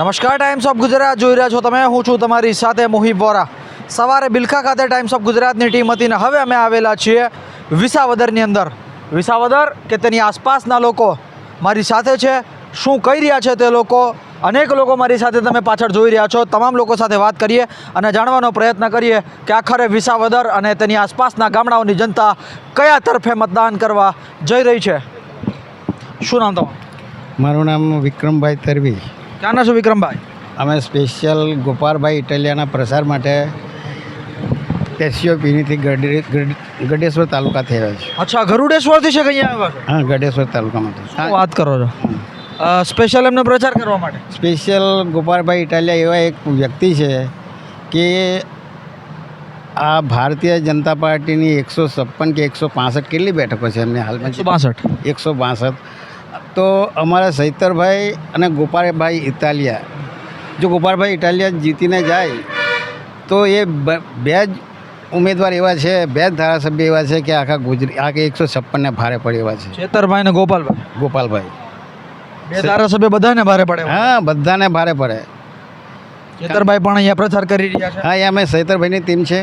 નમસ્કાર times of Gujarat જોઈ રહ્યા છો તમે. હું છું તમારી સાથે મોહિબ વોરા. સવારે બિલખા ખાતે ટાઈમ્સ ઓફ ગુજરાતની ટીમ હતી ને હવે અમે આવેલા છીએ વિસાવદરની અંદર. વિસાવદર કે તેની આસપાસના લોકો મારી સાથે છે. શું કહી રહ્યા છે તે લોકો? અનેક લોકો મારી સાથે તમે પાછળ જોઈ રહ્યા છો. તમામ લોકો સાથે વાત કરીએ અને જાણવાનો પ્રયત્ન કરીએ કે આખરે વિસાવદર અને તેની આસપાસના ગામડાઓની જનતા કયા તરફે મતદાન કરવા જઈ રહી છે. શું નામ તમારું? મારું નામ વિક્રમભાઈ તરવી. ક્યાંના છો વિક્રમભાઈ? અમે સ્પેશિયલ ગોપાલભાઈ ઇટાલિયાના પ્રસાર માટે એસસીઓપીનીથી ગઢેશ્વર તાલુકાથી રહ્યા છે. અચ્છા ગરુડેશ્વરથી છે કઈ આવ્યા છો? હા ગઢેશ્વર તાલુકામાંથી વાત કરો છો? સ્પેશિયલ એમનો પ્રચાર કરવા માટે? સ્પેશિયલ ગોપાલભાઈ ઇટાલિયા એવા એક વ્યક્તિ છે કે આ ભારતીય જનતા પાર્ટીની એકસો છપ્પન કે એકસો પાસઠ કેટલી બેઠકો છે એમને હાલમાં? એકસો બાસઠ એકસો બાસઠ તો અમારા સૈતરભાઈ અને ગોપાલભાઈ ઇટાલિયા. જો ગોપાલભાઈ ઇટાલિયા જીતીને જાય તો એ બે જ ઉમેદવાર એવા છે બે જ ધારાસભ્ય એવા છે કે આખા ગુજરાત આખા એકસો છપ્પનને ભારે પડે એવા છે. ચેતરભાઈ ને ગોપાલભાઈ? ગોપાલભાઈ. બે ધારાસભ્ય બધાને ભારે પડે હા બધાને ભારે પડે. ચેતરભાઈ પણ અહીંયા પ્રચાર કરી રહ્યા છે. હા એ અમે સૈતરભાઈની ટીમ છે.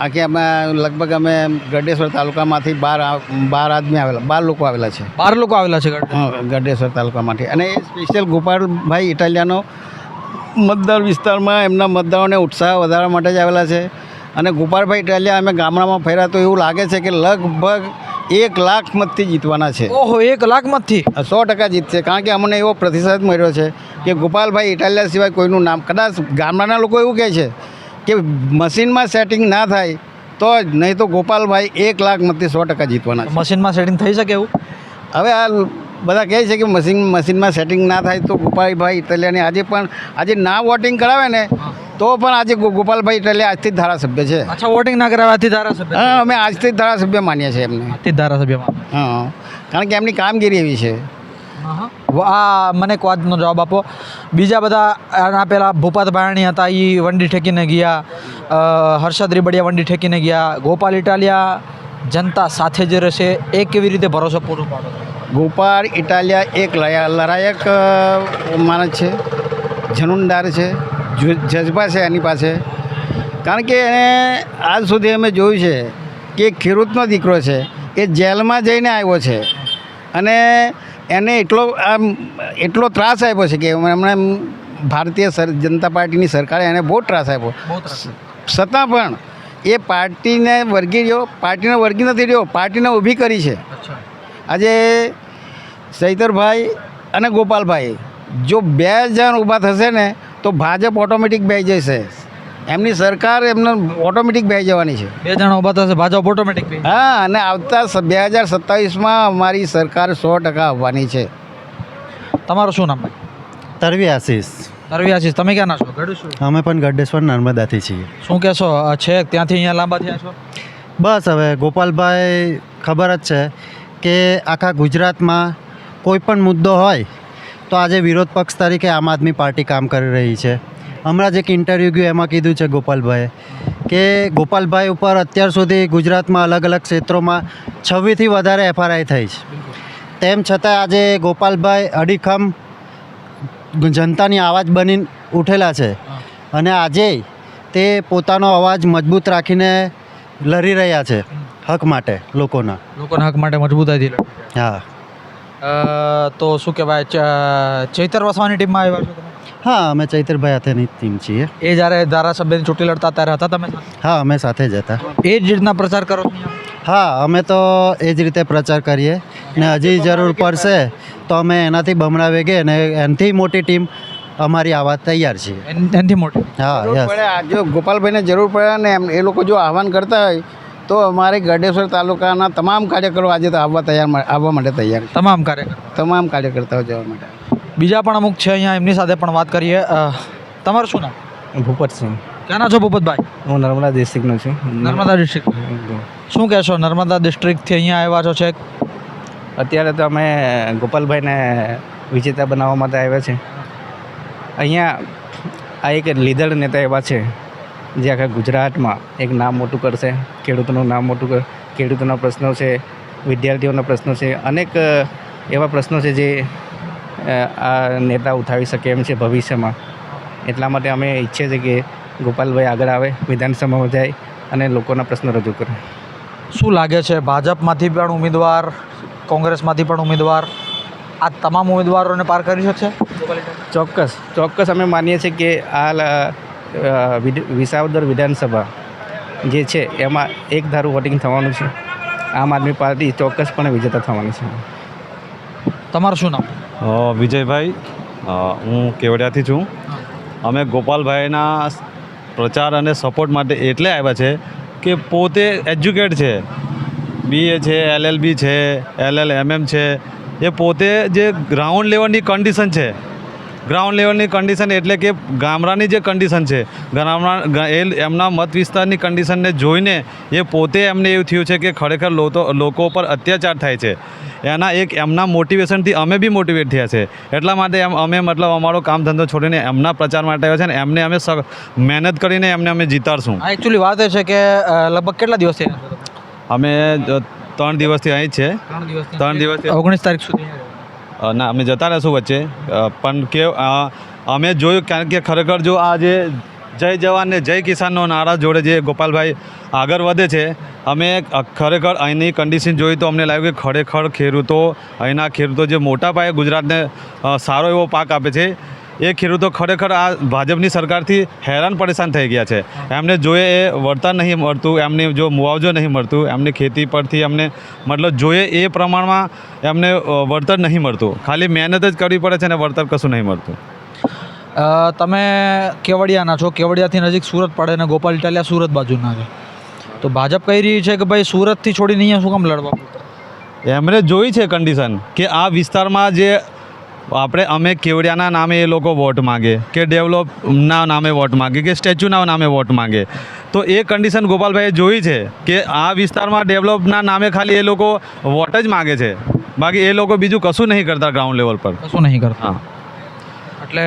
આખી અમે લગભગ અમે ગઢેશ્વર તાલુકામાંથી બાર બાર આદમી આવેલા બાર લોકો આવેલા છે. બાર લોકો આવેલા છે ગઢ ગઢેશ્વર તાલુકામાંથી. અને એ સ્પેશિયલ ગોપાલભાઈ ઇટાલિયાનો મતદાર વિસ્તારમાં એમના મતદારોને ઉત્સાહ વધારવા માટે જ આવેલા છે. અને ગોપાલભાઈ ઇટાલિયા અમે ગામડામાં ફર્યા તો એવું લાગે છે કે લગભગ એક લાખ મતથી જીતવાના છે. ઓહો એક લાખ મતથી સો ટકા જીતશે કારણ કે અમને એવો પ્રતિસાદ મળ્યો છે કે ગોપાલભાઈ ઇટાલિયા સિવાય કોઈનું નામ કદાચ ગામડાના લોકો એવું કહે છે કે મશીનમાં સેટિંગ ના થાય તો જ નહીં તો ગોપાલભાઈ એક લાખ મતથી સો ટકા જીતવાના છે. મશીનમાં સેટિંગ થઈ શકે એવું? હવે આ બધા કહે છે કે મશીન મશીનમાં સેટિંગ ના થાય તો ગોપાલભાઈ ઇટાલિયાને આજે પણ આજે ના વોટિંગ કરાવે ને તો પણ આજે ગો- ગોપાલભાઈ ઇટલિયા આજથી જ ધારાસભ્ય છે. અચ્છા વોટિંગ ના કરાવવાથી ધારાસભ્ય? હા અમે આજથી જ ધારાસભ્ય માનીએ છીએ એમને. આજથી જ ધારાસભ્યમાં. હા કારણ કે એમની કામગીરી એવી છે. આ મને એક વાતનો જવાબ આપો. બીજા બધા આના પહેલાં ભૂપાત ભાયાણી હતા એ વંડી ઠેકીને ગયા. હર્ષદ રીબડિયા વંડી ઠેકીને ગયા. ગોપાલ ઇટાલિયા જનતા સાથે જ રહેશે. એ કેવી રીતે ભરોસો પૂરો પાડો? ગોપાલ ઇટાલિયા એક લયા- લડાયક માણસ છે. જનુનદાર છે. જજબા છે એની પાસે. કારણ કે એને આજ સુધી અમે જોયું છે કે ખેડૂતનો દીકરો છે એ જેલમાં જઈને આવ્યો છે. અને એને એટલો આમ એટલો ત્રાસ આપ્યો છે કે એમણે એમ ભારતીય જનતા પાર્ટીની સરકારે એને બહુ ત્રાસ આપ્યો. છતાં પણ એ પાર્ટીને વર્ગી રહ્યો પાર્ટીને વર્ગી નથી રહ્યો પાર્ટીને ઊભી કરી છે. આજે સૈતરભાઈ અને ગોપાલભાઈ જો બે જણ ઊભા થશે ને તો ભાજપ ઓટોમેટિક બે જશે. એમની સરકાર એમને ઓટોમેટિક બે જવાની છે. બે જણા ઊભા થશે ભાજપ ઓટોમેટિક હા અને આવતા બે હજાર સત્તાવીસમાં અમારી સરકાર સો ટકા આવવાની છે. તમારું શું નામ તરવી આશીષ. તરવી આશીષ તમે ક્યાંના છો? ગઢ શું અમે પણ ગઢેશ્વર નર્મદાથી છીએ. શું કહેશો છે? ત્યાંથી અહીંયા લાંબા થયા છો? બસ હવે ગોપાલભાઈ ખબર જ છે કે આખા ગુજરાતમાં કોઈ પણ મુદ્દો હોય તો આજે વિરોધ પક્ષ તરીકે આમ આદમી પાર્ટી કામ કરી રહી છે. હમણાં જ એક ઇન્ટરવ્યૂ ગયું એમાં કીધું છે ગોપાલભાઈએ કે ગોપાલભાઈ ઉપર અત્યાર સુધી ગુજરાતમાં અલગ અલગ ક્ષેત્રોમાં છવ્વીસથી વધારે એફઆરઆઈ થઈ છે. તેમ છતાં આજે ગોપાલભાઈ અડીખમ જનતાની આવાજ બની ઉઠેલા છે અને આજે તે પોતાનો અવાજ મજબૂત રાખીને લડી રહ્યા છે હક માટે લોકોના. લોકોના હક માટે મજબૂતાઈથી લડે. હા. તો શું કહેવાય ચૈતર વસવાની ટીમમાં આવ્યા છો હા અમે ચૈતરભાઈ હાથેની ટીમ છીએ. એ જ્યારે ધારાસભ્યની ચૂંટણી લડતા ત્યારે હતા તમે હા અમે સાથે જ હતા. એ જ રીતના પ્રચાર કરો હા અમે તો એ જ રીતે પ્રચાર કરીએ. ને હજી જરૂર પડશે તો અમે એનાથી બમણા વેગે અને એનાથી મોટી ટીમ અમારી આવા તૈયાર છે એન- એનાથી મોટી? હા યસ જો ગોપાલભાઈને જરૂર પડે ને એમ એ લોકો જો આહવાન કરતા હોય તો અમારે ગઢેશ્વર તાલુકાના તમામ કાર્યકરો આજે તો આવવા તૈયાર આવવા માટે તૈયાર તમામ કાર્યકર? તમામ કાર્યકર્તાઓ જવા માટે. બીજા પણ અમુક છે અહીંયા એમની સાથે પણ વાત કરીએ. તમારું શું નામ? ભૂપતસિંહ. ક્યાંના છો ભૂપતભાઈ? હું નર્મદા ડિસ્ટ્રિક્ટનો છું. નર્મદા ડિસ્ટ્રિક્ટ શું કહેશો નર્મદા ડિસ્ટ્રિક્ટથી અહીંયા આવ્યા છો છે? અત્યારે તો અમે ગોપાલભાઈને વિજેતા બનાવવા માટે આવ્યા છે. અહીંયા આ એક લીધર નેતા એવા છે જે આખા ગુજરાતમાં એક નામ મોટું કરશે ખેડૂતોનું નામ મોટું કર ખેડૂતોના પ્રશ્નો છે વિદ્યાર્થીઓના પ્રશ્નો છે અનેક એવા પ્રશ્નો છે જે આ નેતા ઉઠાવી શકે એમ છે ભવિષ્યમાં. એટલા માટે અમે ઈચ્છીએ છીએ કે ગોપાલભાઈ આગળ આવે વિધાનસભામાં જાય અને લોકોના પ્રશ્નો રજૂ કરે. શું લાગે છે ભાજપમાંથી પણ ઉમેદવાર કોંગ્રેસમાંથી પણ ઉમેદવાર આ તમામ ઉમેદવારોને પાર કરી શકશે? ચોક્કસ. ચોક્કસ અમે માનીએ છીએ કે આ વિસાવદર વિધાનસભા જે છે એમાં એક ધારું વોટિંગ થવાનું છે. આમ આદમી પાર્ટી ચોક્કસપણે વિજેતા થવાની છે. તમારું શું નામ? વિજયભાઈ હું કેવડિયાથી છું. અમે ગોપાલભાઈના પ્રચાર અને સપોર્ટ માટે એટલે આવ્યા છે કે પોતે એજ્યુકેટ છે. બીએ છે એલએલબી છે એલએલએમએમ છે. એ પોતે જે ગ્રાઉન્ડ લેવલની કન્ડિશન છે ગ્રાઉન્ડ લેવલની કન્ડિશન એટલે કે ગામડાની જે કન્ડિશન છે ગામડા એ એમના મત વિસ્તારની કન્ડિશનને જોઈને એ પોતે એમને એવું થયું છે કે ખરેખર લોકો પર અત્યાચાર થાય છે. એના એક એમના મોટિવેશનથી અમે બી મોટિવેટ થયા છે. એટલા માટે એમ અમે મતલબ અમારો કામ ધંધો છોડીને એમના પ્રચાર માટે આવ્યા છે ને એમને અમે મહેનત કરીને એમને અમે જીતાડશું. એકચ્યુઅલી વાત એ છે કે લગભગ કેટલા દિવસથી અમે ત્રણ દિવસથી અહીં જ છે. ત્રણ દિવસ ત્રણ ઓગણીસ તારીખ સુધી. ના, અમે જતા રહીશું વચ્ચે. પણ કે અમે જોયું કારણ કે ખરેખર જો આ જે જય જવાન ને જય કિસાનનો નારા જોડે જે ગોપાલભાઈ આગળ વધે છે, અમે ખરેખર અહીંની કન્ડિશન જોઈ તો અમને લાગ્યું કે ખરેખર ખેડૂતો અહીંના ખેડૂતો જે મોટા પાયે ગુજરાતને સારો એવો પાક આપે છે. એ ખેડૂતો ખરેખર આ ભાજપની સરકારથી હેરાન પરેશાન થઈ ગયા છે. એમને જોઈએ એ વળતર નહીં મળતું એમને જો મુઆવજો નહીં મળતું એમની ખેતી પરથી એમને મતલબ જોઈએ એ પ્રમાણમાં એમને વળતર નહીં મળતું. ખાલી મહેનત જ કરવી પડે છે અને વળતર કશું નહીં મળતું. તમે કેવડિયાના છો? કેવડિયાથી નજીક સુરત પડે અને ગોપાલ ઇટાલિયા સુરત બાજુના છે. તો ભાજપ કહી રહી છે કે ભાઈ સુરતથી છોડીને અહીંયા શું કામ લડવા એમણે જોઈ છે કન્ડિશન કે આ વિસ્તારમાં જે આપણે અમે કેવડિયાના નામે એ લોકો વોટ માગે કે ડેવલપના નામે વોટ માગે કે સ્ટેચ્યુના નામે વોટ માગે. તો એ કન્ડિશન ગોપાલભાઈએ જોઈ છે કે આ વિસ્તારમાં ડેવલપના નામે ખાલી એ લોકો વોટ જ માગે છે. બાકી એ લોકો બીજું કશું નહીં કરતા ગ્રાઉન્ડ લેવલ પર. કશું નહીં કરતા. એટલે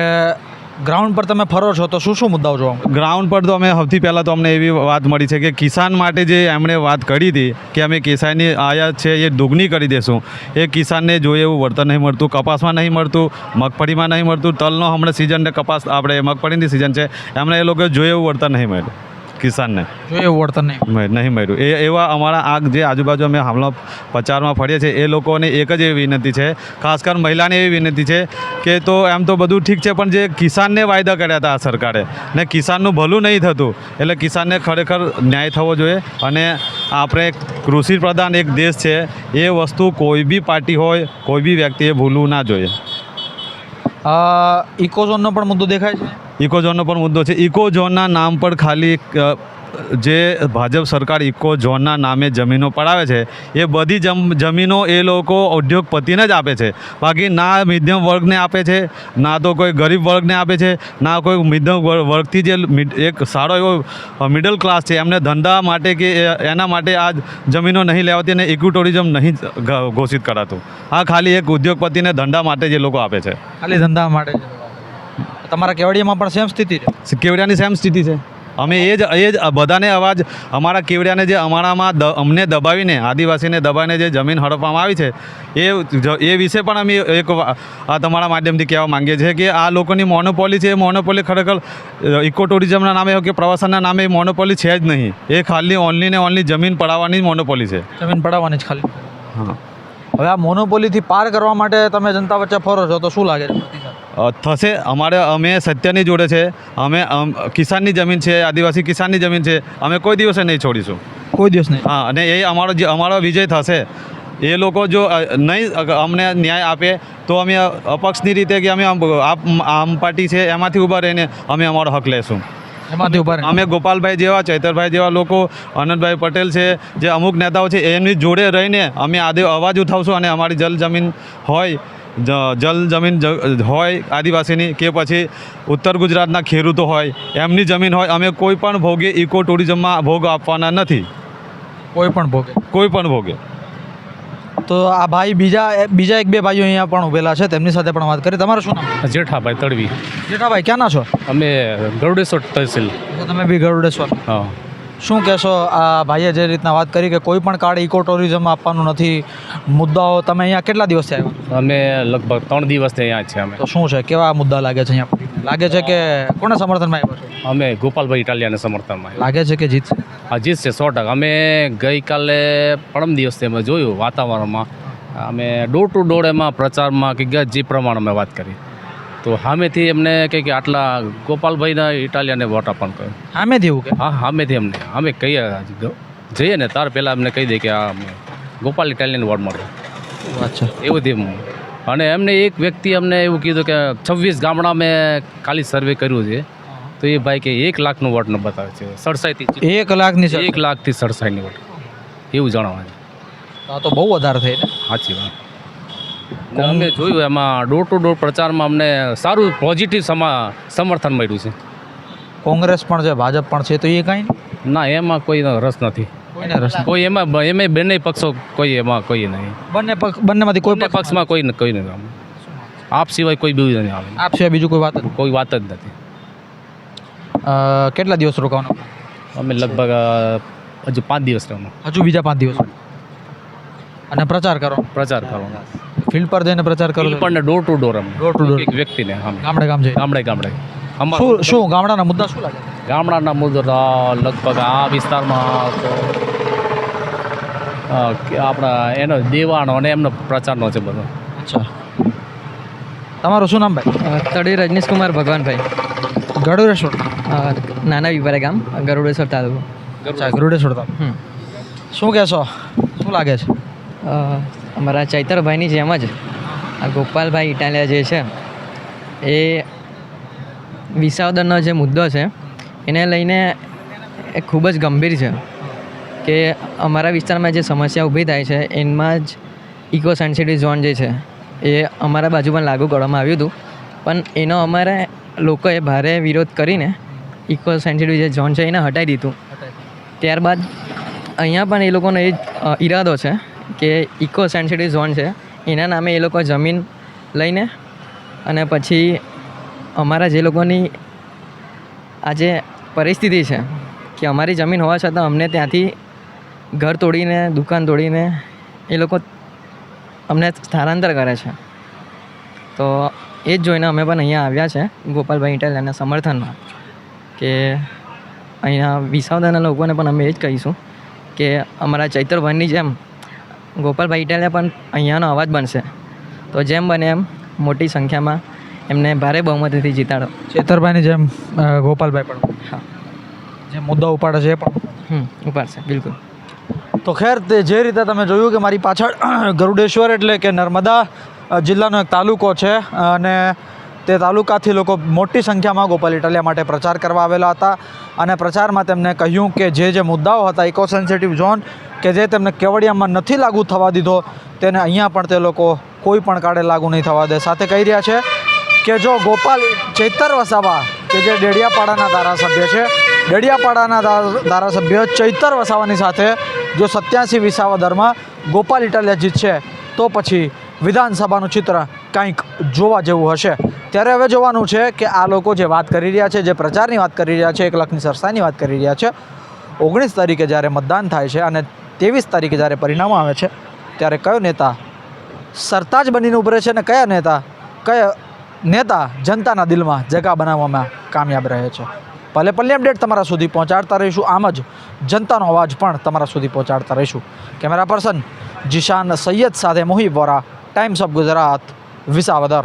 ગ્રાઉન્ડ પર તમે ફરો છો તો શું શું મુદ્દાઓ જોવા ગ્રાઉન્ડ પર તો અમે સૌથી પહેલાં તો અમને એવી વાત મળી છે કે કિસાન માટે જે એમણે વાત કરી હતી કે અમે કિસાનની આયાત છે એ દુગની કરી દેશું. એ કિસાનને જોઈએ એવું વળતર નહીં મળતું, કપાસમાં નહીં મળતું, મગફળીમાં નહીં મળતું, તલનો હમણાં સિઝન કપાસ, આપણે મગફળીની સિઝન છે, એમણે એ લોકો જોઈએ એવું વળતર નહીં મળ્યું કિસાનને. એ વળતર નહીં. નહીં મળ્યું. એ એવા અમારા આ જે આજુબાજુ અમે હાલમાં પ્રચારમાં ફરીએ છીએ એ લોકોને એક જ એવી વિનંતી છે ખાસ કર મહિલાને એવી વિનંતી છે કે તો એમ તો બધું ઠીક છે પણ જે કિસાનને વાયદા કર્યા હતા આ સરકારે ને કિસાનનું ભલું નહીં થતું એટલે કિસાનને ખરેખર ન્યાય થવો જોઈએ અને આપણે કૃષિ પ્રધાન એક દેશ છે એ વસ્તુ કોઈ બી પાર્ટી હોય કોઈ બી વ્યક્તિએ ભૂલવું ના જોઈએ. ઇકોઝોનનો પણ મુદ્દો દેખાય છે? ઇકોઝોનનો પણ મુદ્દો છે. ઇકોઝોનના નામ પર ખાલી જે ભાજપ સરકાર ઇકોઝોનના નામે જમીનો પડાવે છે, એ બધી જમ, જમીનો એ લોકો ઉદ્યોગપતિને જ આપે છે. બાકી ના મધ્યમ વર્ગને આપે છે, ના તો કોઈ ગરીબ વર્ગને આપે છે, ના કોઈ મધ્યમ વર્ગથી જે એક સારો એવો મિડલ ક્લાસ છે, એમને ધંધા માટે કે એના માટે આ જમીનો નહીં લેવાતી અને ઇકો નહીં ઘોષિત કરાતું. આ ખાલી એક ઉદ્યોગપતિને ધંધા માટે જે લોકો આપે છે. ખાલી ધંધા માટે. તમારા કેવડિયામાં પણ સેમ સ્થિતિ છે? કેવડિયાની સેમ સ્થિતિ છે. અમે એ જ એ જ બધાને અવાજ અમારા કેવડિયાને જે અમારામાં દ અમને દબાવીને આદિવાસીને દબાવીને જે જમીન હડપવામાં આવી છે એ એ વિશે પણ અમે એક આ તમારા માધ્યમથી કહેવા માંગીએ છીએ કે આ લોકોની મોનોપોલી છે એ મોનોપોલી ખરેખર ઇકો ટુરિઝમના નામે કે પ્રવાસનના નામે એ મોનોપોલી છે જ નહીં. એ ખાલી ઓનલી ને ઓનલી જમીન પડાવવાની જ મોનોપોલી છે. જમીન પડાવવાની જ ખાલી. હા. હવે આ મોનોપોલીથી પાર કરવા માટે તમે જનતા વચ્ચે ફરો છો તો શું લાગે છે? થશે. અમારે અમે સત્યની જોડે છે. અમે કિસાનની જમીન છે આદિવાસી કિસાનની જમીન છે. અમે કોઈ દિવસે નહીં છોડીશું. કોઈ દિવસ નહીં. હા અને એ અમારો જે અમારો વિજય થશે. એ લોકો જો નહીં અમને ન્યાય આપે તો અમે અપક્ષની રીતે કે અમે આમ પાર્ટી છે એમાંથી ઊભા રહીને અમે અમારો હક લેશું. એમાંથી ઊભા અમે ગોપાલભાઈ જેવા ચૈતરભાઈ જેવા લોકો આનંદભાઈ પટેલ છે જે અમુક નેતાઓ છે એમની જોડે રહીને અમે આદે અવાજ ઉઠાવશું અને અમારી જલ જમીન હોય જલ જમીન જ- હોય આદિવાસીની કે પછી ઉત્તર ગુજરાતના ખેડૂતો હોય એમની જમીન હોય અમે કોઈ પણ ભોગે ઇકો ટુરિઝમમાં ભોગ આપવાના નથી. કોઈ પણ ભોગે. કોઈ પણ ભોગે. તો આ ભાઈ બીજા બીજા એક બે ભાઈઓ અહીંયા પણ ઉભેલા છે તેમની સાથે પણ વાત કરી. તમારું શું નામ? જેઠાભાઈ તડવી. જેઠાભાઈ ક્યાંના છો? અમે ગરુડેશ્વર તહેસીલ. તો તમે બી ગરુડેશ્વર. હા. શું કહેશો? આ ભાઈએ જે રીતના વાત કરી કે કોઈ પણ કાર્ડ ઇકો ટુરિઝમ આપવાનું નથી મુદ્દાઓ તમે અહીંયા કેટલા દિવસથી આવ્યા? અમે લગભગ ત્રણ દિવસથી અહીંયા છે અમે. તો શું છે? કેવા મુદ્દા લાગે છે અહીંયા લાગે છે કે કોના સમર્થનમાં આવ્યા છો? અમે ગોપાલભાઈ ઇટાલિયાને સમર્થનમાં લાગે છે કે જીતશે? હા જીતશે સો ટકા. અમે ગઈકાલે પરમ દિવસથી અમે જોયું વાતાવરણમાં. અમે ડોર ટુ ડોર એમાં પ્રચારમાં કે જે પ્રમાણે અમે વાત કરી. તો સામેથી એમને કહે કે આટલા ગોપાલભાઈના ઇટાલિયાને વોટ આપવાનું કહ્યું સામેથી એવું કે હા સામેથી અમને અમે કહીએ જઈએ ને તાર પહેલાં અમને કહી દે કે આ ગોપાલ ઇટાલિયન વોર્ડ મળે. અચ્છા. એવું થયું અને એમને એક વ્યક્તિ અમને એવું કીધું કે છવ્વીસ ગામડા મેં ખાલી સર્વે કર્યું છે. તો એ ભાઈ કે એક લાખનું વોટ ન બતાવે છે. સડસાઈથી એક લાખની એક લાખથી સડસાઈની વોટ. એવું જાણવા છે. તો બહુ વધારે થઈ ને? સાચી વાત. ને અમે જોયું એમાં ડોર ટુ ડોર પ્રચારમાં અમને સારું પોઝિટિવ સમા સમર્થન મળ્યું છે. કોંગ્રેસ પણ છે ભાજપ પણ છે તો એ કાંઈ ના એમાં કોઈ રસ નથી. કોઈને રસ કોઈ એમાં એમાં બંને પક્ષો કોઈ એમાં કોઈ નહીં. બંને પક્ષ બંનેમાંથી કોઈ પક્ષમાં કોઈ કોઈ નથી. આપ સિવાય કોઈ બીજું નહીં આવે. આપ સિવાય બીજું કોઈ વાત કોઈ વાત જ નથી. કેટલા દિવસ રોકાવાનું? અમે લગભગ હજુ પાંચ દિવસ રહેવાનો. હજુ બીજા પાંચ દિવસ. અને પ્રચાર કરો? પ્રચાર કરવાનો. ફિલ્ડ પર જઈને પ્રચાર કરો છો? પણ ડોર ટુ ડોર અમે. Door to door. એક વ્યક્તિને આમ ગામડે ગામ જઈ ગામડે ગામડે. અમારા શું શું ગામડાના મુદ્દા શું લાગે? ગામડાના મુદ્દા લગભગ આ વિસ્તારમાં તો અ, કે આપણા એનો દેવાનો અને એમનો પ્રચારનો છે બધો. અચ્છા. તમારું શું નામ ભાઈ? તળી રજનીશ કુમાર ભગવાનભાઈ. ગરુડેશ્વર અ, નાના વિભારે ગામ ગરુડેશ્વર તાલુકો. અચ્છા ગરુડેશ્વર તાલુકો. હમ. શું કહેશો? શું લાગે છે? અ, અમારા ચૈતરભાઈની જેમ જ આ ગોપાલભાઈ ઇટાલિયા જે છે, એ વિસાવદરનો જે મુદ્દો છે, એને લઈને એ ખૂબ જ ગંભીર છે કે અમારા વિસ્તારમાં જે સમસ્યા ઊભી થાય છે, એમાં જ ઇકો સેન્સિટિવ ઝોન જે છે, એ અમારા બાજુ પણ લાગુ કરવામાં આવ્યું હતું. પણ એનો અમારે લોકોએ ભારે વિરોધ કરીને ઇકો સેન્સિટિવ જે ઝોન છે, એને હટાવી દીધું. ત્યારબાદ અહીંયા પણ એ લોકોનો એ જ ઈરાદો છે કે ઇકો સેન્સિટિવ ઝોન છે. એના નામે એ લોકો જમીન લઈને અને પછી અમારા જે લોકોની આ જે પરિસ્થિતિ છે કે અમારી જમીન હોવા છતાં અમને ત્યાંથી ઘર તોડીને, દુકાન તોડીને એ લોકો અમને સ્થળાંતર કરે છે. તો એ જ જોઈને અમે પણ અહીંયા આવ્યા છે ગોપાલભાઈ ઇટાલિયાના સમર્થનમાં કે અહીંયા વિસાવદાના લોકોને પણ અમે એ જ કહીશું કે અમારા ચૈતરભાઈની જેમ ગોપાલભાઈ ઇટાલિયા પણ અહીંયાનો અવાજ બનશે. તો જેમ બને એમ મોટી સંખ્યામાં એમને ભારે બહુમતીથી જીતાડો. ચેતરભાઈની જેમ ગોપાલભાઈ પણ. હા. જે મુદ્દા ઉપાડે છે એ પણ. હમ ઉપાડશે બિલકુલ. તો ખેર તે જે રીતે તમે જોયું કે મારી પાછળ ગરુડેશ્વર એટલે કે નર્મદા જિલ્લાનો એક તાલુકો છે અને તે તાલુકાથી લોકો મોટી સંખ્યામાં ગોપાલ ઇટાલિયા માટે પ્રચાર કરવા આવેલા હતા. અને પ્રચારમાં તેમને કહ્યું કે જે જે મુદ્દાઓ હતા ઇકો સેન્સિટિવ ઝોન કે જે તેમને કેવડિયામાં નથી લાગુ થવા દીધો, તેને અહીંયા પણ તે લોકો કોઈ પણ કાળે લાગુ નહીં થવા દે. સાથે કહી રહ્યા છે કે જો ગોપાલ ચૈતર વસાવા, કે જે ડેડિયાપાડાના ધારાસભ્ય છે, ડેડિયાપાડાના ધારાસભ્ય ચૈતર વસાવાની સાથે જો સત્યાસી વિસાવદરમાં ગોપાલ ઇટાલિયા જીતશે, તો પછી વિધાનસભાનું ચિત્ર કંઈક જોવા જેવું હશે. ત્યારે હવે જોવાનું છે કે આ લોકો જે વાત કરી રહ્યા છે, જે પ્રચારની વાત કરી રહ્યા છે, એક લાખની સરસાની વાત કરી રહ્યા છે, ઓગણીસ તારીખે જ્યારે મતદાન થાય છે અને ત્રેવીસ તારીખે જ્યારે પરિણામ આવે છે, ત્યારે કયો નેતા સરતાજ બનીને ઉભરે છે અને કયા નેતા કયા નેતા જનતાના દિલમાં જગા બનાવવામાં કામયાબ રહે છે? ભલે પલ્લી અપડેટ તમારા સુધી પહોંચાડતા રહીશું, આમ જ જનતાનો અવાજ પણ તમારા સુધી પહોંચાડતા રહીશું. કેમેરા પર્સન જીશાન સૈયદ સાથે મોહિબ વોરા ટાઈમ્સ ઓફ ગુજરાત વિસાવદર.